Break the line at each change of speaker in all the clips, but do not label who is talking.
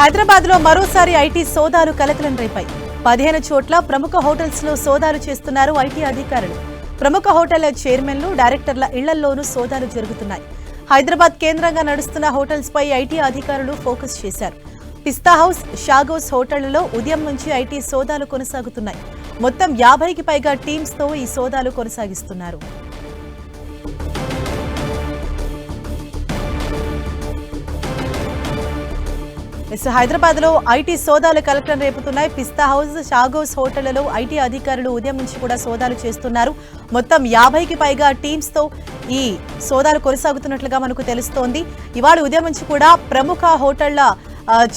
హైదరాబాద్లో మరోసారి ఐటీ సోదాలు కలకలం రేపాయి. పదిహేను చోట్ల ప్రముఖ హోటల్స్లో సోదాలు చేస్తున్నారు ఐటీ అధికారులు. ప్రముఖ హోటళ్ళ చైర్మన్లు డైరెక్టర్ల ఇళ్ళలోనూ సోదాలు జరుగుతున్నాయి. హైదరాబాద్ కేంద్రంగా నడుస్తున్న హోటల్స్ పై ఐటీ అధికారులు ఫోకస్ చేశారు. పిస్తా హౌస్ షాగోస్ హోటళ్ళలో ఉదయం నుంచి ఐటీ సోదాలు కొనసాగుతున్నాయి. మొత్తం యాభైకి పైగా టీమ్స్తో ఈ సోదాలు కొనసాగిస్తున్నారు. ఎస్ హైదరాబాద్లో ఐటీ సోదాలు కలెక్టర్ రేపుతున్నాయి. పిస్తా హౌస్ షాగోస్ హోటళ్ళలో ఐటీ అధికారులు ఉదయం నుంచి కూడా సోదాలు చేస్తున్నారు. మొత్తం యాభైకి పైగా టీమ్స్తో ఈ సోదాలు కొనసాగుతున్నట్లుగా మనకు తెలుస్తోంది. ఇవాళ ఉదయం నుంచి కూడా ప్రముఖ హోటళ్ళ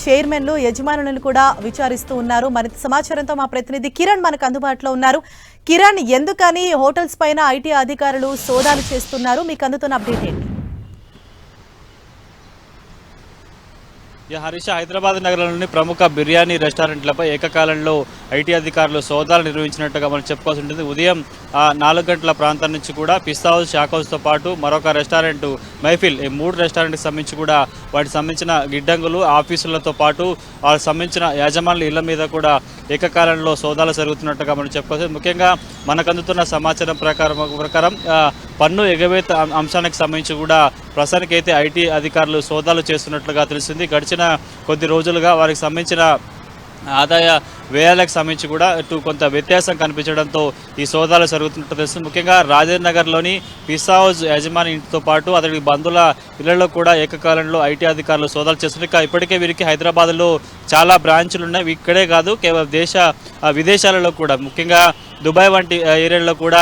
చైర్మన్లు యజమానులను కూడా విచారిస్తూ ఉన్నారు. మరింత సమాచారంతో మా ప్రతినిధి కిరణ్ మనకు అందుబాటులో ఉన్నారు. కిరణ్ ఎందుకని హోటల్స్ పైన ఐటీ అధికారులు సోదాలు చేస్తున్నారు? మీకు అందుతున్న అప్డేట్ ఏంటి?
హరీష్ హైదరాబాద్ నగరంలోని ప్రముఖ బిర్యానీ రెస్టారెంట్లపై ఏకకాలంలో ఐటీ అధికారులు సోదాలు నిర్వహించినట్టుగా మనం చెప్పుకోవాల్సి ఉంటుంది. ఉదయం నాలుగు గంటల ప్రాంతం నుంచి కూడా పిస్తా హౌస్ షాక్ హౌస్తో పాటు మరొక రెస్టారెంట్ మైఫిల్ ఈ మూడు రెస్టారెంట్కి సంబంధించి కూడా వాటికి సంబంధించిన గిడ్డంగులు ఆఫీసులతో పాటు వాళ్ళకి సంబంధించిన యాజమానుల ఇళ్ళ మీద కూడా ఏకకాలంలో సోదాలు జరుగుతున్నట్టుగా మనం చెప్పుకోవచ్చు. ముఖ్యంగా మనకు అందుతున్న సమాచారం ప్రకారం ప్రకారం పన్ను ఎగవేత అంశానికి సంబంధించి కూడా ప్రస్తుతానికి అయితే ఐటీ అధికారులు సోదాలు చేస్తున్నట్లుగా తెలిసింది గడిచిన కొద్ది రోజులుగా వారికి సంబంధించిన ఆదాయ వ్యయాలకు సంబంధించి కూడా ఇటు కొంత వ్యత్యాసం కనిపించడంతో ఈ సోదాలు జరుగుతున్నట్టు తెలుస్తుంది. ముఖ్యంగా రాజేంద్ర నగర్లోని పిస్సా యజమాని ఇంటితో పాటు అతడి బంధువుల ఇళ్ళలో కూడా ఏకకాలంలో ఐటీ అధికారులు సోదాలు చేస్తున్నారు. ఇప్పటికే వీరికి హైదరాబాద్లో చాలా బ్రాంచ్లు ఉన్నాయి. ఇక్కడే కాదు కేవలం దేశ విదేశాలలో కూడా. ముఖ్యంగా దుబాయ్ వంటి ఏరియాలో ఏరియాల్లో కూడా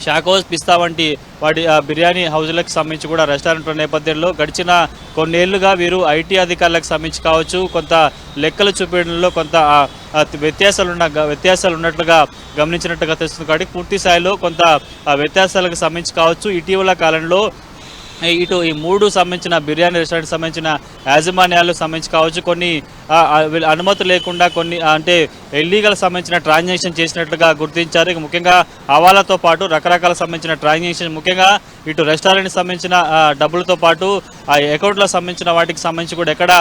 షాకోస్ పిస్తా వంటి వాటి ఆ, బిర్యానీ హౌజ్లకు సంబంధించి కూడా రెస్టారెంట్ల నేపథ్యంలో గడిచిన కొన్నేళ్ళుగా వీరు ఐటీ అధికారులకు సంబంధించి కావచ్చు కొంత లెక్కలు చూపించడంలో కొంత వ్యత్యాసాలున్న వ్యత్యాసాలు ఉన్న గ- వ్యత్యాసాలు ఉన్నట్లుగా గమనించినట్టుగా తెలుస్తుంది. కాబట్టి పూర్తి స్థాయిలో కొంత వ్యత్యాసాలకు సంబంధించి కావచ్చు ఇటీవల కాలంలో ఇటు ఈ మూడు సంబంధించిన బిర్యానీ రెస్టారెంట్ సంబంధించిన యాజమాన్యాలకు సంబంధించి కావచ్చు కొన్ని అనుమతి లేకుండా కొన్ని అంటే ఇల్లీగల్ సంబంధించిన ట్రాన్సాక్షన్ చేసినట్లుగా గుర్తించారు. ఇక ముఖ్యంగా హవాలాతో పాటు రకరకాల సంబంధించిన ట్రాన్సాక్షన్ ముఖ్యంగా ఇటు రెస్టారెంట్కి సంబంధించిన డబ్బులతో పాటు ఆ అకౌంట్లకు సంబంధించిన వాటికి సంబంధించి కూడా ఎక్కడ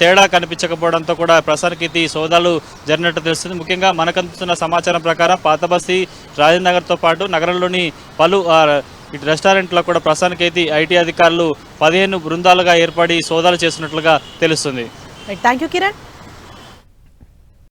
తేడా కనిపించకపోవడంతో కూడా ప్రస్తుతానికి ఇది సోదాలు జరిగినట్టు తెలుస్తుంది. ముఖ్యంగా మనకు అందుతున్న సమాచారం ప్రకారం పాతబస్తీ రాజేంద్ర నగర్తో పాటు నగరంలోని పలు ఇటు రెస్టారెంట్లో కూడా ప్రస్తుతానికైతే ఐటీ అధికారులు పదిహేను బృందాలుగా ఏర్పడి సోదాలు చేస్తున్నట్లుగా తెలుస్తుంది.
Thank you Kiran